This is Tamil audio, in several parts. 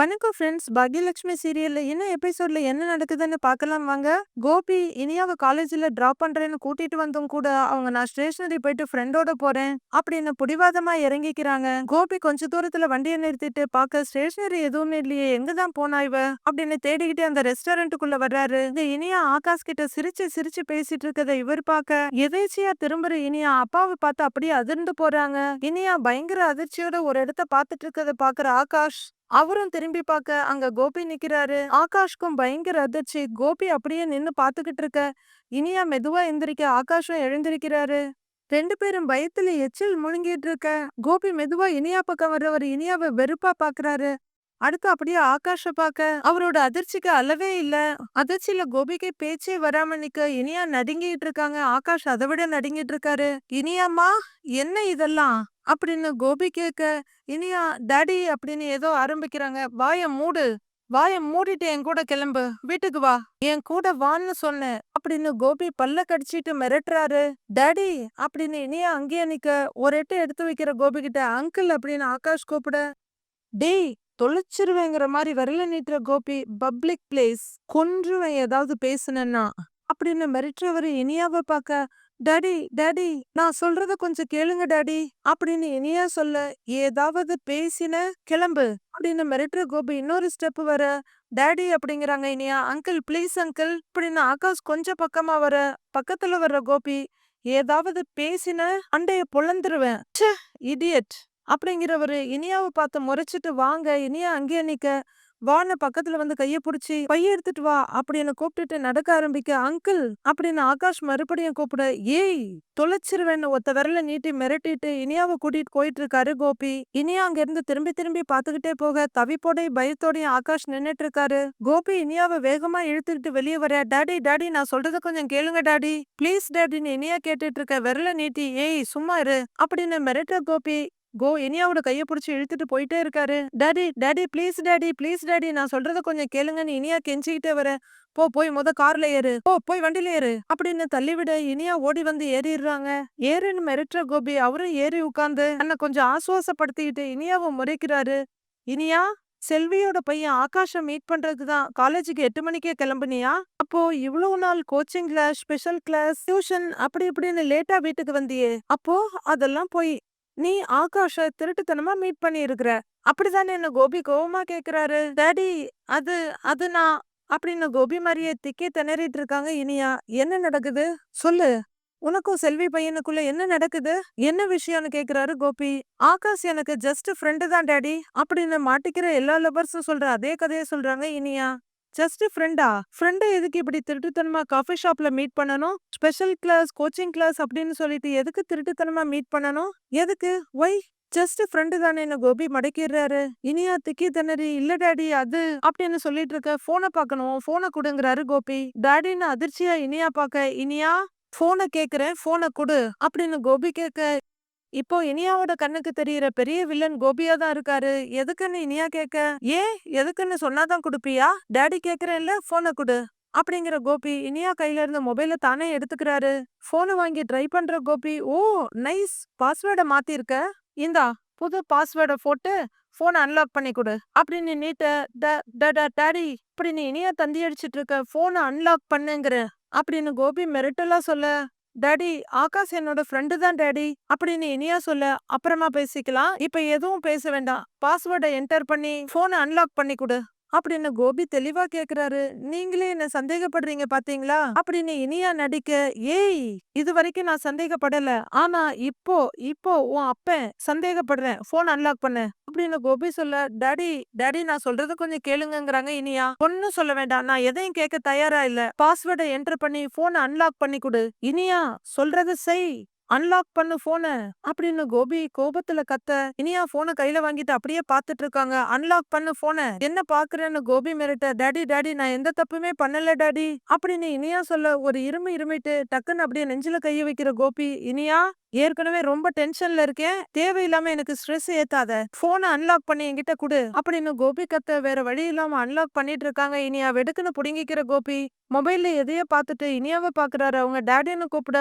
வணக்கம் ஃப்ரெண்ட்ஸ். பாக்யலட்சுமி சீரியல்ல இன்னும் எபிசோட்ல என்ன நடக்குதுன்னு பார்க்கலாம் வாங்க. கோபி இனியாவை காலேஜ்ல டிராப் பண்றேன்னு கூட்டிட்டு வந்தும் கூட, அவங்க நான் ஸ்டேஷனரி போயிட்டு ஃப்ரெண்டோட போறேன் அப்படின்னு பிடிவாதமா இறங்கிக்கிறாங்க. கோபி கொஞ்ச தூரத்துல வண்டியை நிறுத்திட்டு பார்க்க ஸ்டேஷனரி எதுவுமே இல்லையே, எங்க தான் போனா இவ? அப்படின்னு தேடிக்கிட்டு அந்த ரெஸ்டாரண்ட்டுக்குள்ள வர்றாரு. இந்த இனியா ஆகாஷ் கிட்ட சிரிச்சு சிரிச்சு பேசிட்டு இருக்கத இவர் பார்க்க, எதேர்ச்சியா திரும்புற இனியா அப்பாவை பார்த்து அப்படியே அதிர்ந்து போறாங்க. இனியா பயங்கர அதிர்ச்சியோட ஒரு இடத்த பார்த்துட்டு இருக்கதை பார்க்குற ஆகாஷ் அவரும் திரும்பி பார்க்க அங்க கோபி நிக்கிறாரு. ஆகாஷ்க்கும் பயங்கர அதிர்ச்சி. கோபி அப்படியே நின்னு பாத்துக்கிட்டு இருக்க, இனியா மெதுவா எந்திரிக்க ஆகாஷும் எழுந்திருக்கிறாரு. ரெண்டு பேரும் பயத்துல எச்சில் முழுங்கிட்டு இருக்க, கோபி மெதுவா இனியா பக்கம் வர்றவர் இனியாவ வெறுப்பா பாக்குறாரு அடுத்து அப்படியே ஆகாஷ பார்க்க, அவரோட அதிர்ச்சிக்கு அளவே இல்ல. அதிர்ச்சியில கோபிக்கு பேச்சே வராம நிக்க, இனியா நடுங்கிட்டு இருக்காங்க. ஆகாஷ் அதை விட நடுங்கிட்டு இருக்காரு. இனியாம்மா என்ன இதெல்லாம்? அப்படின்னு கோபி கேட்க, இனியா டாடி அப்படின்னு ஏதோ ஆரம்பிக்கிறாங்க. வாய மூடு. வாய மூடிட்டு என் கூட கிளம்பு. வீட்டுக்கு வா. என் கூட வான்னு சொன்னேன். அப்படின்னு கோபி பல்ல கடிச்சிட்டு மிரட்டுறாரு. டாடி அப்படின்னு இனியா அங்கேயே நிக்க, ஒரு எட்டு எடுத்து வைக்கிற கோபி கிட்ட அங்கிள் அப்படின்னு ஆகாஷ் கூப்பிட, டேய் தொலைச்சிருவேங்கிற மாதிரி விரல நீட்டுற கோபி பப்ளிக் பிளேஸ் கொன்றுவன் ஏதாவது பேசுனேன்னா அப்படின்னு மிரட்டுறவரு இனியாவை பார்க்க டாடி டாடி நான் சொல்றத கொஞ்சம் கேளுங்க டாடி அப்படின்னு இனியா சொல்ல ஏதாவது பேசின கிளம்பு அப்படின்னு மிரட்டுற கோபி இன்னொரு ஸ்டெப் வர டாடி அப்படிங்கிறாங்க இனியா அங்கிள் ப்ளீஸ் அங்கிள் அப்படின்னு ஆகாஷ் கொஞ்சம் பக்கமா வர பக்கத்துல வர்ற கோபி ஏதாவது பேசின அண்டைய பொழந்துருவேன். இடியட் அப்படிங்கிறவரு இனியாவை பார்த்து முறைச்சிட்டு வாங்க இனியா அங்கேயே நிக்க வான பக்கத்துல வந்து கைய பிடிச்சி பைய எடுத்துட்டு வா அப்படின்னு கூப்பிட்டுட்டு நடக்க ஆரம்பிக்க அங்கிள் அப்படின்னு ஆகாஷ் மறுபடியும் கூப்பிட ஏய் தொலைச்சிருவேன்னு ஒத்த விரல நீட்டி மிரட்டிட்டு இனியாவை கூட்டிட்டு போயிட்டு இருக்காரு கோபி. இனியா அங்க இருந்து திரும்பி திரும்பி பாத்துக்கிட்டே போக தவிப்போடையும் பயத்தோடையும் ஆகாஷ் நின்னுட்டு இருக்காரு கோபி இனியாவை வேகமா இழுத்துக்கிட்டு வெளியே வர டாடி டாடி நான் சொல்றத கொஞ்சம் கேளுங்க டாடி. ப்ளீஸ் டாடின்னு இனியா கேட்டுட்டு இருக்க விரல நீட்டி ஏய் சும்மா இரு அப்படின்னு மிரட்ட கோபி கோ இனியாவோட கைய புடிச்சு இழுத்துட்டு போயிட்டே இருக்காரு. Daddy daddy please daddy please daddy நான் சொல்றத கொஞ்சம் கேளுங்கன்னு இனியா கெஞ்சிக்கிட்டே வர. போ போய் முத கார்ல ஏறு. போ போய் வண்டியில ஏறு. அப்படின்னு தள்ளிவிட இனியா ஓடி வந்து ஏறிடுறாங்க. ஏறுன்னு மிரட்டுற கோபி அவரும் ஏறி உட்கார்ந்து அண்ணன் கொஞ்சம் ஆசுவாசப்படுத்திக்கிட்டு இனியாவும் முறைக்கிறாரு. இனியா செல்வியோட பையன் ஆகாஷை மீட் பண்றதுக்கு தான் காலேஜுக்கு எட்டு மணிக்கே கிளம்புனியா? அப்போ இவ்வளவு நாள் coaching class special class tuition அப்படி இப்படின்னு லேட்டா வீட்டுக்கு வந்தியே. அப்போ அதெல்லாம் போய் நீ ஆகாஷ திருட்டுத்தனமா மீட் பண்ணியிருக்கிற. அப்படிதானே என்ன கோபி கோவமா கேக்குறாரு? டேடி அது அது நான் அப்படின்னு கோபி மாதிரியே திக்கி திணறிட்டு இருக்காங்க இனியா. என்ன நடக்குது? சொல்லு. உனக்கும் செல்வி பையனுக்குள்ள என்ன நடக்குது? என்ன விஷயம்னு கேக்குறாரு கோபி. ஆகாஷ் எனக்கு ஜஸ்ட் ஃப்ரெண்டு தான் டேடி. அப்படின்னு மாட்டிக்கிற எல்லா லவர்ஸும் சொல்ற அதே கதையை சொல்றாங்க இனியா. ஜஸ்ட் ஃப்ரெண்டா? ஃப்ரெண்டை எதுக்கு இப்படி திருட்டுத்தனமா காஃபி ஷாப்ல மீட் பண்ணணும்? ஸ்பெஷல் கிளாஸ் கோச்சிங் கிளாஸ் அப்படின்னு சொல்லிட்டு எதுக்கு திருட்டுத்தனமா மீட் பண்ணணும்? எதுக்கு? ஒய் ஜஸ்ட் ஃப்ரெண்டு தானே என்ன கோபி மடக்கிடுறாரு? இனியா திக்கி திணறி இல்ல டாடி அது அப்படின்னு சொல்லிட்டு இருக்க போனை பார்க்கணும் போனை கொடுங்கிறாரு கோபி. டாடின்னு அதிர்ச்சியா இனியா பார்க்க இனியா போனை கேக்குறேன் போனை கொடு அப்படின்னு கோபி கேட்க இப்போ இனியாவோட கண்ணுக்கு தெரியற பெரிய வில்லன் கோபியா தான் இருக்காரு. எதுக்குன்னு இனியா கேட்க ஏன்? எதுக்குன்னு சொன்னாதான் குடுப்பியா? டாடி கேக்குறேன்ல போனை கொடு அப்படிங்கிற கோபி இனியா கையில இருந்த மொபைல தானே எடுத்துக்கிறாரு. போனை வாங்கி ட்ரை பண்ற கோபி ஓ நைஸ் பாஸ்வேர்டை மாத்திருக்க? இந்தா புது பாஸ்வேர்டை போட்டு போனை அன்லாக் பண்ணி கொடு அப்படின்னு நீட்ட டேடி இப்படி நீ இனியா தந்தி அடிச்சிட்டு இருக்க போனை அன்லாக் பண்ணுங்கிற அப்படின்னு கோபி மிரட்டலா சொல்ல டேடி ஆகாஷ் என்னோட ஃப்ரெண்டு தான் டேடி அப்படின்னு இனியா சொல்ல அப்புறமா பேசிக்கலாம். இப்ப எதுவும் பேச வேண்டாம். பாஸ்வேர்டை என்டர் பண்ணி போனை அன்லாக் பண்ணி கொடு. அப்படின்னு கோபி தெளிவா கேக்குறாரு? நீங்களே என்ன சந்தேகப்படுறீங்க பாத்தீங்களா? அப்படின்னு இனியா நடிக்க ஏய் இது வரைக்கும் நான் சந்தேகப்படல. ஆனா இப்போ இப்போ உன் அப்பன் சந்தேகப்படுறேன். போன் அன்லாக் பண்ண. அப்படின்னு கோபி சொல்ல டாடி டாடி நான் சொல்றத கொஞ்சம் கேளுங்கிறாங்க இனியா. ஒன்னும் சொல்ல வேண்டாம். நான் எதையும் கேட்க தயாரா இல்ல. பாஸ்வேர்டை என்டர் பண்ணி போனை அன்லாக் பண்ணி கொடு. இனியா சொல்றத செய். அன்லாக் பண்ணு போன அப்படின்னு கோபி கோபத்துல கத்த இனியா போனை கையில வாங்கிட்டு அப்படியே பாத்துட்டு இருக்காங்க. அன்லாக் பண்ணு போன என்ன பாக்குறேன்னு கோபி மிரட்ட டேடி டேடி நான் எந்த தப்புமே பண்ணல டேடி அப்படின்னு இனியா சொல்ல ஒரு இருமி இருமிட்டு டக்குன்னு அப்படியே நெஞ்சில கைய வைக்கிற கோபி இனியா ஏற்கனவே ரொம்ப டென்ஷன்ல இருக்கேன். தேவையில்லாம எனக்கு ஸ்ட்ரெஸ் ஏத்தாத. போனை அன்லாக் பண்ணி என்கிட்ட குடு அப்படின்னு கோபி கத்த வேற வழி இல்லாம அன்லாக் பண்ணிட்டு இருக்காங்க இனியா. வெடுக்குன்னு புடுங்கிக்கிற கோபி மொபைல்ல எதையோ பார்த்துட்டு இனியாவை பாக்குறாரு அவங்க டேடின்னு கூப்பிட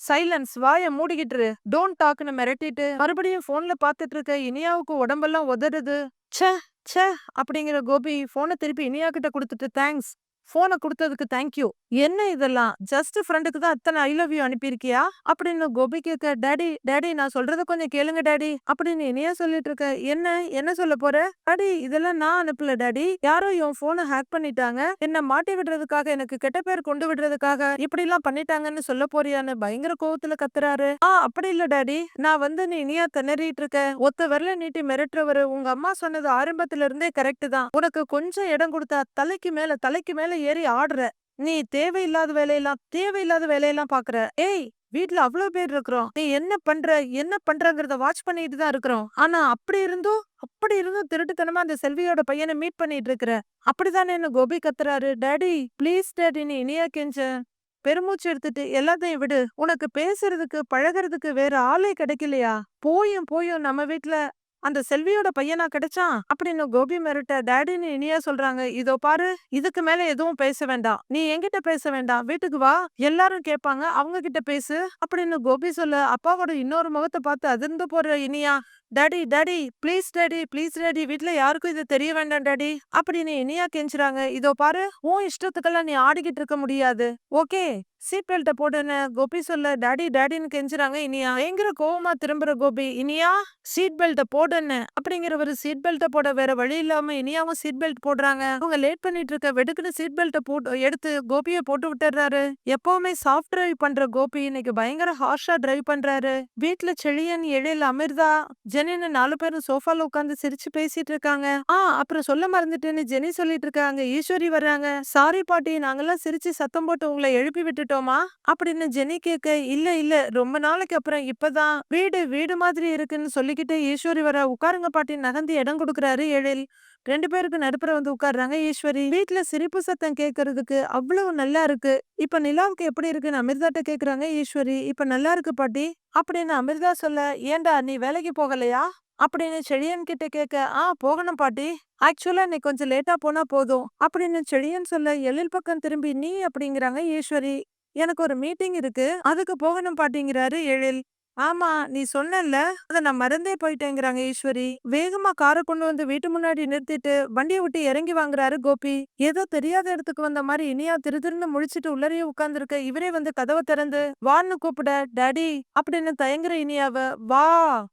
சைலன்ஸ் வாய மூடிக்கிட்டு டோன்ட் டாக்னு மிரட்டிட்டு மறுபடியும் போன்ல பாத்துட்டு இருக்க இனியாவுக்கு உடம்பெல்லாம் உதறுது. ச்சே ச்சே அப்படிங்கிற கோபி போனை திருப்பி இனியா கிட்ட கொடுத்துட்டு தேங்க்ஸ் போனை கொடுத்ததுக்கு தேங்க்யூ என்ன இதெல்லாம்? ஜஸ்ட் ஃப்ரெண்டுக்கு தான் அத்தனை ஐ லவ் யூ அனுப்பியிருக்கியா? அப்படின்னு கோபி கேட்க டேடி டேடி நான் சொல்றத கொஞ்சம் கேளுங்க டேடி அப்படின்னு இனியா சொல்லிட்டு இருக்க. என்ன? என்ன சொல்ல போற? டாடி இதெல்லாம் நான் அனுப்பல டேடி யாரோ என் போனை ஹேக் பண்ணிட்டாங்க. என்ன மாட்டி விடுறதுக்காக எனக்கு கெட்ட பேர் கொண்டு விடுறதுக்காக இப்படி எல்லாம் பண்ணிட்டாங்கன்னு சொல்ல போறியான்னு பயங்கர கோவத்துல கத்துறாரு. ஆ அப்படி இல்ல டேடி நான் வந்து நீ இனியா திணறிட்டு இருக்க. ஒத்த விரல நீட்டி மிரட்டுறவரு உங்க அம்மா சொன்னது ஆரம்பத்துல இருந்தே கரெக்ட் தான். உனக்கு கொஞ்சம் இடம் கொடுத்தா தலைக்கு மேல தலைக்கு மேல ஏறி ஆடுற. நீ தேவையில்லாத வேலையெல்லாம் தேவையில்லாத வேலையெல்லாம் பாக்குற ஏய் வீட்ல அவ்வளவு பேர் இருக்கிறோம். நீ என்ன பண்ற என்ன பண்றங்கறத வாட்ச் பண்ணிட்டு தான் இருக்கிறோம். ஆனா அப்படி இருந்தும் அப்படி இருந்தும் திருட்டுத்தனமா அந்த செல்வியோட பையனை மீட் பண்ணிட்டு இருக்கிற. அப்படிதானே என்ன கோபி கத்துறாரு? டாடி ப்ளீஸ் டாடி நீ இனியா கெஞ்ச. பெருமூச்சு எடுத்துட்டு எல்லாத்தையும் விடு. உனக்கு பேசுறதுக்கு பழகுறதுக்கு வேற ஆளே கிடைக்கலையா? போயும் போயும் நம்ம வீட்டுல அந்த செல்வியோட பையனா கிடைச்சான் அப்படின்னு கோபி மிரட்ட டேடின்னு இனியா சொல்றாங்க. இதோ பாரு இதுக்கு மேல எதுவும் பேச வேண்டாம். நீ என்கிட்ட பேச வேண்டாம். வீட்டுக்கு வா. எல்லாரும் கேட்பாங்க. அவங்க கிட்ட பேசு. அப்படின்னு கோபி சொல்ல அப்பாவோட இன்னொரு முகத்தை பார்த்து அதிர்ந்து போற Iniya daddy daddy please daddy please daddy வீட்ல யாருக்கும் இது தெரிய வேண்டாம் டாடி அப்படின்னு இனியா கெஞ்சுறாங்க. இதோ பாரு உன் இஷ்டத்துக்கெல்லாம் நீ ஆடிக்கிட்டு இருக்க முடியாது. ஓகே சீட் பெல்ட்ட போடுன கோபி சொல்ல டாடி டாடின்னு கெஞ்சுறாங்க இனியா. பயங்கர கோவமா திரும்புற கோபி இனியா சீட் பெல்ட்டை போடுன்னு அப்படிங்கிறவரு சீட் பெல்ட்ட போட வேற வழி இல்லாம இனியாவும் சீட் பெல்ட் போடுறாங்க. அவங்க லேட் பண்ணிட்டு இருக்க வெடுக்குன்னு சீட் பெல்ட்ட போட்டு எடுத்து கோபியை போட்டு விட்டுறாரு. எப்பவுமே சாஃப்ட் டிரைவ் பண்ற கோபி இன்னைக்கு பயங்கர ஹார்ஷா டிரைவ் பண்றாரு. வீட்ல செழியன் எழில் அமிர்தா ஜெனின்னு நாலு பேரும் சோஃபால உட்காந்து சிரிச்சு பேசிட்டு இருக்காங்க. ஆ அப்புறம் சொல்ல மறந்துட்டேன்னு ஜெனி சொல்லிட்டு இருக்காங்க. ஈஸ்வரி வர்றாங்க. சாரி பாட்டி நாங்கெல்லாம் சிரிச்சு சத்தம் போட்டு உங்களை எழுப்பி விட்டுட்டோமா? அப்படின்னு ஜெனி கேட்க இல்ல இல்ல. ரொம்ப நாளைக்கு அப்புறம் இப்பதான். வீடு வீடு மாதிரி இருக்குன்னு சொல்லிக்கிட்டு ஈஸ்வரி வர உட்காருங்க பாட்டி. நகர்ந்து இடம் கொடுக்குறாரு எழில். ரெண்டு பேருக்கு நடுப்புற வந்து உட்கார்றாங்க. ஈஸ்வரி வீட்டுல சிரிப்பு சத்தம் கேட்கறதுக்கு அவ்வளவு நல்லா இருக்கு. இப்ப நிலாவுக்கு எப்படி இருக்குன்னு அமிர்தாட்ட கேக்குறாங்க ஈஸ்வரி இப்ப நல்லா இருக்கு பாட்டி. அப்படின்னு அமிர்தா சொல்ல ஏன்டா நீ வேலைக்கு போகலையா? அப்படின்னு செழியன் கிட்ட கேட்க ஆ போகணும் பாட்டி. ஆக்சுவலா நீ கொஞ்சம் லேட்டா போனா போதும். அப்படின்னு செழியன் சொல்ல எழில் பக்கம் திரும்பி நீ? அப்படிங்கிறாங்க. ஈஸ்வரி எனக்கு ஒரு மீட்டிங் இருக்கு. அதுக்கு போகணும் பாட்டிங்கிறாரு எழில். ஆமா நீ சொன்னல அத நான் மறந்தே போயிட்டேங்கிறாங்க ஈஸ்வரி. வேகமா காரை கொண்டு வந்து வீட்டு முன்னாடி நிறுத்திட்டு வண்டியை விட்டு இறங்கி வாங்குறாரு கோபி. ஏதோ தெரியாத இடத்துக்கு வந்த மாதிரி இனியா திரு திருன்னு முழிச்சிட்டு உள்ளறையே உட்கார்ந்துருக்க இவரே வந்து கதவை திறந்து வான்னு கூப்பிட டாடி அப்படின்னு தயங்குற இனியாவ வா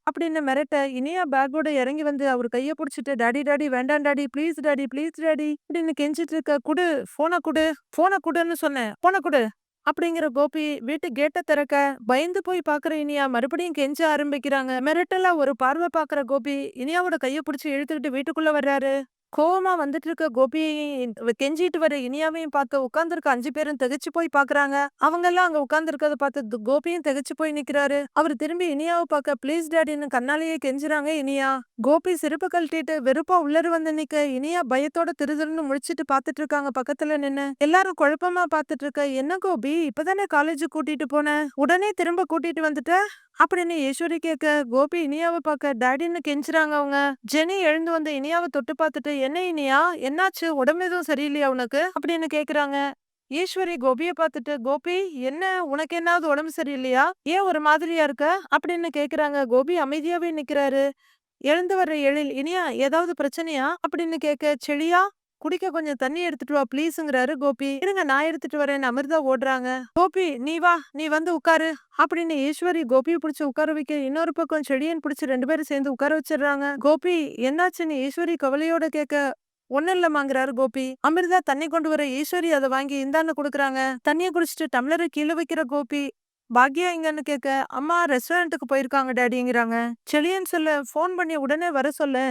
அப்படின்னு மிரட்ட இனியா பேக்கோட இறங்கி வந்து அவர் கைய புடிச்சிட்டு டாடி டாடி வேண்டாம் daddy please daddy please daddy அப்படின்னு கெஞ்சிட்டு இருக்க குடு போன குடு போன குடுன்னு சொன்னேன் போனை குடு. அப்படிங்கிற கோபி வீட்டு கேட்ட திறக்க பயந்து போய் பாக்குற இனியா மறுபடியும் கெஞ்ச ஆரம்பிக்கிறாங்க. மிரட்டலா ஒரு பார்வை பாக்குற கோபி இனியாவோட கைய பிடிச்சி இழுத்துக்கிட்டு வீட்டுக்குள்ள வர்றாரு. கோவமா வந்துட்டு இருக்க கோபியையும் கெஞ்சிட்டு வர இனியாவையும் பார்த்து உட்கார்ந்துருக்க அஞ்சு பேரும் திகைச்சு போய் பாக்குறாங்க அவங்க எல்லாம் அங்க உட்கார்ந்துருக்கத பார்த்து கோபியும் திகைச்சு போய் நிக்கிறாரு. அவர் திரும்பி இனியாவை பார்க்க ப்ளீஸ் டேடின்னு கண்ணாலேயே கெஞ்சுறாங்க இனியா. கோபி செருப்பு கழட்டிட்டு வெறுப்பா உள்ளரு வந்து நிக்க இனியா பயத்தோட திருதிருன்னு முழிச்சிட்டு பாத்துட்டு இருக்காங்க பக்கத்துல நின்னு. எல்லாரும் குழப்பமா பாத்துட்டு இருக்க என்ன கோபி? இப்பதானே காலேஜ் கூட்டிட்டு போன? உடனே திரும்ப கூட்டிட்டு வந்துட்ட? அப்படின்னு ஈஸ்வரி கேட்க கோபி இனியாவை பார்க்க டேடின்னு கெஞ்சுறாங்க அவங்க? ஜெனி எழுந்து வந்து இனியாவை தொட்டு பார்த்துட்டு என்ன இனியா? என்னாச்சு? உடம்பு எதுவும் சரியில்லையா உனக்கு? அப்படின்னு கேக்குறாங்க ஈஸ்வரி கோபிய பார்த்துட்டு கோபி என்ன? உனக்கு என்னாவது உடம்பு சரியில்லையா? ஏன் ஒரு மாதிரியா இருக்க? அப்படின்னு கேக்குறாங்க கோபி அமைதியாவே நிக்கிறாரு. எழுந்து வர்ற எழில் இனியா ஏதாவது பிரச்சனையா? அப்படின்னு கேட்க செழியா குடிக்க கொஞ்சம் தண்ணி எடுத்துட்டு வா ப்ளீஸுங்கிறாரு கோபி. இருங்க நான் எடுத்துட்டு வரேன். அமிர்தா ஓடுறாங்க. கோபி நீ வா நீ வந்து உட்காரு. அப்படின்னு ஈஸ்வரி கோபியை பிடிச்சி உட்கார வைக்க இன்னொரு பக்கம் செடியன் பிடிச்சி ரெண்டு பேரும் சேர்ந்து உட்கார வச்சிடுறாங்க. கோபி என்னாச்சுன்னு ஈஸ்வரி கவலையோட கேட்க ஒன்னும் இல்லம்மாங்கிறாரு கோபி. அமிர்தா தண்ணி கொண்டு வர ஈஸ்வரி அதை வாங்கி இந்தான்னு குடுக்குறாங்க. தண்ணியை குடிச்சிட்டு டம்ளரை கீழே வைக்கிற கோபி பாக்யா எங்கன்னு கேட்க அம்மா ரெஸ்டாரண்ட்டுக்கு போயிருக்காங்க டேடிங்கிறாங்க. செளியன் சொல்ல ஃபோன் பண்ணி உடனே வர சொல்லு.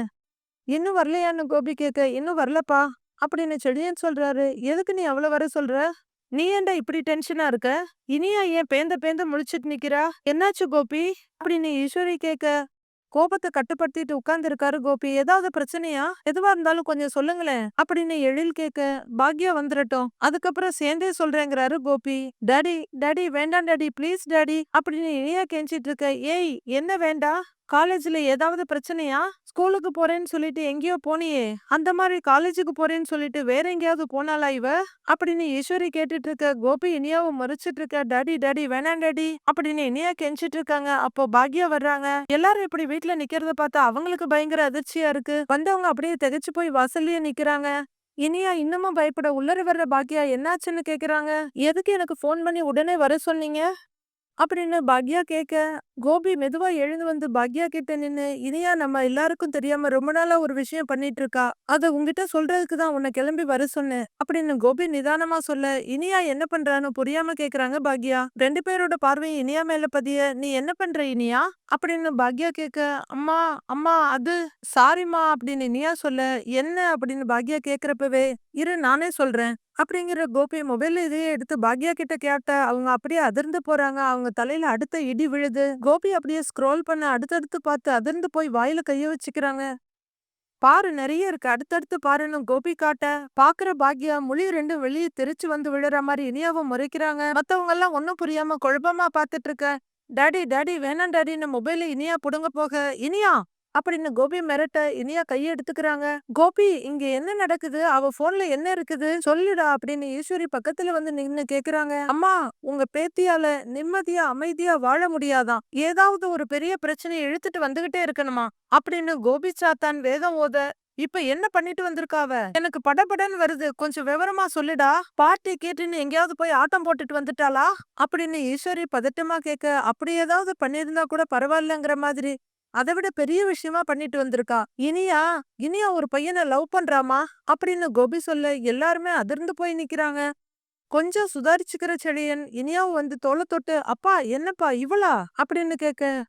இன்னும் வரலையான்னு கோபி கேட்க இன்னும் வரலப்பா. அப்படின்னு செழியன் சொல்றாரு. எதுக்கு நீ அவ்வளவு வர சொல்ற? நீ ஏன்டா இப்படி டென்ஷனா இருக்க? இனியா ஏன் பேந்த பேந்த முழிச்சிட்டு நிக்கிறா? என்னாச்சு கோபி? அப்படின்னு ஈஸ்வரி கேட்க கோபத்தை கட்டுப்படுத்திட்டு உட்கார்ந்து இருக்காரு கோபி. ஏதாவது பிரச்சனையா? எதுவா இருந்தாலும் கொஞ்சம் சொல்லுங்களேன். அப்படின்னு எழில் கேட்க பாக்யா வந்துடட்டும் அதுக்கப்புறம் சேர்ந்தே சொல்றேங்கிறாரு கோபி. டாடி டாடி வேண்டாம் டாடி. Please daddy. அப்படின்னு இனியா கெஞ்சிட்டு இருக்க. ஏய் என்ன வேண்டா? காலேஜ்ல ஏதாவது பிரச்சனையா? ஸ்கூலுக்கு போறேன்னு சொல்லிட்டு எங்கேயோ போனியே. அந்த மாதிரி காலேஜுக்கு போறேன்னு சொல்லிட்டு வேற எங்கேயாவது போனாளா இவ? அப்படின்னு ஈஸ்வரி கேட்டுட்டு இருக்க கோபி இனியாவை மறுச்சிட்டு இருக்க டாடி டாடி வேணாம் டாடி அப்படின்னு இனியா கெஞ்சிட்டு இருக்காங்க அப்போ பாக்யா வர்றாங்க. எல்லாரும் இப்படி வீட்டுல நிக்கிறத பார்த்தா அவங்களுக்கு பயங்கர அதிர்ச்சியா இருக்கு. வந்தவங்க அப்படியே திகைச்சு போய் வாசல்லயே நிக்கிறாங்க. இனியா இன்னமும் பயப்பட உள்ளர வர்ற பாக்கியா என்னாச்சுன்னு கேக்குறாங்க? எதுக்கு எனக்கு ஃபோன் பண்ணி உடனே வர சொன்னீங்க? அப்படின்னு பாக்யா கேட்க கோபி மெதுவா எழுந்து வந்து பாக்யா கிட்ட நின்னு இனியா நம்ம எல்லாருக்கும் தெரியாம ரொம்ப நாளா ஒரு விஷயம் பண்ணிட்டு இருக்கா அத உங்ககிட்ட சொல்றதுக்கு தான் உன்னை கிளம்பி வர சொன்னேன் அப்படின்னு கோபி நிதானமா சொல்ல இனியா என்ன பண்றான்னு புரியாம கேக்குறாங்க பாக்யா ரெண்டு பேரோட பார்வையும் இனியா மேல பதிய நீ என்ன பண்ற இனியா? அப்படின்னு பாக்யா கேட்க அம்மா அம்மா அது சாரிம்மா அப்படின்னு இனியா சொல்ல என்ன? அப்படின்னு பாக்யா கேக்குறப்பவே இரு நானே சொல்றேன் அப்படிங்கிற கோபி மொபைல் இதையே எடுத்து பாக்யா கிட்ட கேட்ட அவங்க அப்படியே அதிர்ந்து போறாங்க. அவங்க தலையில அடுத்த இடி விழுது. கோபி அப்படியே ஸ்க்ரோல் பண்ண அடுத்தடுத்து பார்த்து அதிர்ந்து போய் வாயில கைய வச்சுக்கிறாங்க. பாரு நிறைய இருக்கு. அடுத்தடுத்து பாருன்னு கோபி காட்ட பாக்குற பாக்யா முழி ரெண்டும் வெளியே தெரிச்சு வந்து விழுற மாதிரி இனியாவும் முறைக்கிறாங்க. மத்தவங்க எல்லாம் ஒன்னும் புரியாம குழப்பமா பாத்துட்டு இருக்க. டாடி டாடி வேணாம் டாடின்னு மொபைல இனியா புடுங்க போக. இனியா அப்படின்னு கோபி மிரட்ட இனியா கைய எடுத்துக்கிறாங்க. கோபி இங்க என்ன நடக்குது? அவ போன்ல என்ன இருக்குது? சொல்லுடா அப்படின்னு ஈஸ்வரி பக்கத்துல வந்து நின்னு கேக்குறாங்க. அம்மா உங்க பேத்தியால நிம்மதியா அமைதியா வாழ முடியாதாம் ஏதாவது ஒரு பெரிய பிரச்சனையை இழுத்துட்டு வந்துகிட்டே இருக்கணுமா? அப்படின்னு கோபி சாத்தான் வேதம் ஓத இப்ப என்ன பண்ணிட்டு வந்திருக்காவ எனக்கு படபடன்னு வருது. கொஞ்சம் விவரமா சொல்லுடா. பார்ட்டி கேட்டுன்னு எங்கேயாவது போய் ஆட்டம் போட்டுட்டு வந்துட்டாளா? அப்படின்னு ஈஸ்வரி பதட்டமா கேட்க அப்படி ஏதாவது பண்ணியிருந்தா கூட பரவாயில்லங்கிற மாதிரி. அதை விட பெரிய விஷயமா பண்ணிட்டு வந்திருக்கா. இனியா இனியா ஒரு பையனை லவ் பண்றாமா அப்படின்னு கோபி சொல்ல எல்லாருமே அதிர்ந்து போய் நிக்கிறாங்க. கொஞ்சம் சுதாரிச்சுக்கிற செழியன் இனியாவும் வந்து தோலை தொட்டு அப்பா என்னப்பா இவளா? அப்படின்னு கேட்க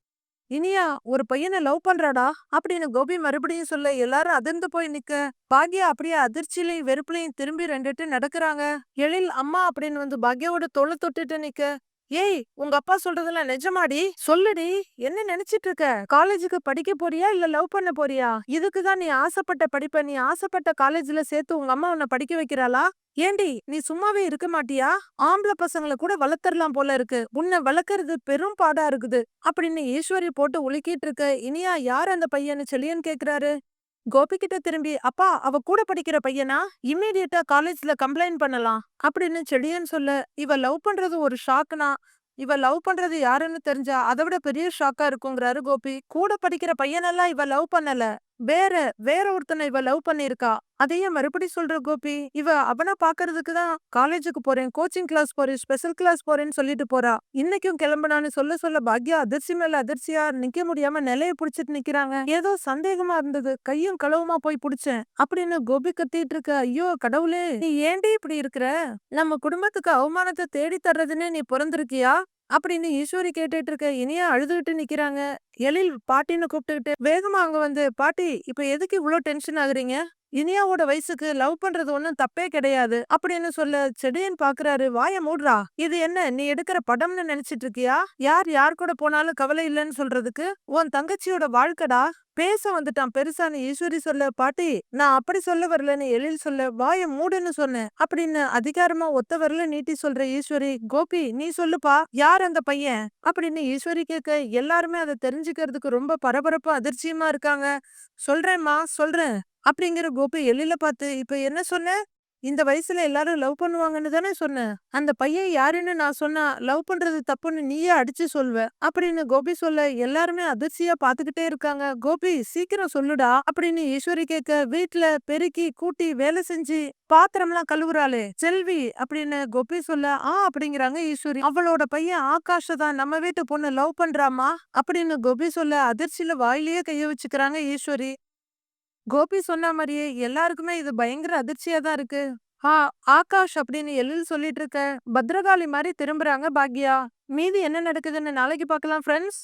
இனியா ஒரு பையனை லவ் பண்றாடா? அப்படின்னு கோபி மறுபடியும் சொல்ல எல்லாரும் அதிர்ந்து போய் நிக்க. பாக்யா அப்படியே அதிர்ச்சியிலையும் வெறுப்புலையும் திரும்பி ரெண்டுட்டு நடக்கிறாங்க. எழில் அம்மா அப்படின்னு வந்து பாக்யாவோட தோலை தொட்டுட்டு நிக்க. ஏய் உங்க அப்பா சொல்றதெல்லாம் நிஜமாடி? சொல்லுடி என்ன நினைச்சிட்டு இருக்க காலேஜுக்கு படிக்க போறியா இல்ல லவ் பண்ண போறியா? இதுக்குதான் நீ ஆசைப்பட்ட படிப்ப நீ ஆசைப்பட்ட காலேஜ்ல சேர்த்து உங்க அம்மா உன்னை படிக்க வைக்கிறாளா? ஏண்டி நீ சும்மாவே இருக்க மாட்டியா? ஆம்பளை பசங்களை கூட வளர்த்தரலாம் போல இருக்கு. உன்னை வளர்க்கறது பெரும் பாடா இருக்குது. அப்படின்னு ஈஸ்வரி போட்டு உலுக்கிட்டு இருக்க இனியா யார் அந்த பையன்னு செல்லியன் கேக்குறாரு? கோபி கிட்ட திரும்பி அப்பா அவ கூட படிக்கிற பையனா? இம்மீடியட்டா காலேஜ்ல கம்ப்ளைண்ட் பண்ணலாம். அப்படின்னு செடியன் சொல்ல இவ லவ் பண்றது ஒரு ஷாக்னா இவ லவ் பண்றது யாருன்னு தெரிஞ்சா அதை விட பெரிய ஷாக்கா இருக்குங்கிறாரு கோபி. கூட படிக்கிற பையனெல்லாம் இவ லவ் பண்ணல. வேற வேற ஒருத்தனை இவ லவ் பண்ணிருக்கா அதையே மறுபடி சொல்ற கோபி. இவ அவனை பாக்குறதுக்கு தான் காலேஜுக்கு போறேன் கோச்சிங் கிளாஸ் போறேன் ஸ்பெஷல் கிளாஸ் போறேன்னு சொல்லிட்டு போறா. இன்னைக்கும் கிளம்புனான்னு சொல்ல சொல்ல பாக்யா அதிர்ச்சி மேல அதிர்ச்சியா நிக்க முடியாம நிலைய புடிச்சிட்டு நிக்கிறாங்க. ஏதோ சந்தேகமா இருந்தது. கையும் களவுமா போய் புடிச்சேன். அப்படின்னு கோபி கத்திட்டு இருக்க ஐயோ கடவுளே நீ ஏண்டி இப்படி இருக்கிற? நம்ம குடும்பத்துக்கு அவமானத்தை தேடி தர்றதுன்னு நீ பிறந்திருக்கியா? அப்படின்னு ஈஸ்வரி கேட்டுட்டு இருக்க இனியா அழுதுகிட்டு நிக்கிறாங்க. எழில் பாட்டின்னு கூப்பிட்டுக்கிட்டு வேகமா அங்க வந்து பாட்டி இப்ப எதுக்கு இவ்ளோ டென்ஷன் ஆகுறீங்க? இனியாவோட வயசுக்கு லவ் பண்றது ஒன்றும் தப்பே கிடையாது. அப்படின்னு சொல்ல செடியன் பாக்குறாரு வாய மூடுறா. இது என்ன நீ எடுக்கிற படம்னு நினைச்சிட்டு இருக்கியா? யார் யார் கூட போனாலும் கவலை இல்லைன்னு சொல்றதுக்கு உன் தங்கச்சியோட வாழ்க்கடா? பேச வந்துட்டான் பெருசான்னு ஈஸ்வரி சொல்ல பாட்டி நான் அப்படி சொல்ல வரலன்னு எழில் சொல்ல வாய மூடுன்னு சொன்னேன் அப்படின்னு அதிகாரமா ஒத்த வரல நீட்டி சொல்ற ஈஸ்வரி கோபி நீ சொல்லுப்பா யார் அந்த பையன்? அப்படின்னு ஈஸ்வரி கேட்க எல்லாருமே அதை தெரிஞ்சுக்கிறதுக்கு ரொம்ப பரபரப்பு அதிர்ச்சியமா இருக்காங்க. சொல்றேம்மா சொல்றேன். அப்படிங்கிற கோபி எழில பார்த்து இப்ப என்ன சொன்ன? இந்த வயசுல எல்லாரும் லவ் பண்ணுவாங்கன்னு தானே சொன்ன. அந்த பையன் யாருன்னு நான் சொன்னா லவ் பண்றது தப்புன்னு நீயே அடிச்சு சொல்வ அப்படின்னு கோபி சொல்ல எல்லாருமே அதிர்ச்சியா பாத்துக்கிட்டே இருக்காங்க. கோபி சீக்கிரம் சொல்லுடா. அப்படின்னு ஈஸ்வரி கேட்க வீட்டுல பெருக்கி கூட்டி வேலை செஞ்சு பாத்திரம்லாம் கழுவுறாளே செல்வி. அப்படின்னு கோபி சொல்ல ஆ அப்படிங்கிறாங்க ஈஸ்வரி. அவளோட பையன் ஆகாஷ தான் நம்ம வீட்டு பொண்ணு லவ் பண்றாமா அப்படின்னு கோபி சொல்ல அதிர்ச்சியில வாயிலேயே கைய வச்சுக்கிறாங்க ஈஸ்வரி. கோபி சொன்ன மாதிரியே எல்லாருக்குமே இது பயங்கர அதிர்ச்சியா தான் இருக்கு. ஆ ஆகாஷ் அப்படின்னு எழில் சொல்லிட்டு இருக்க பத்ரகாளி மாதிரி திரும்புறாங்க பாக்யா. மீதி என்ன நடக்குதுன்னு நாளைக்கு பார்க்கலாம் ஃப்ரெண்ட்ஸ்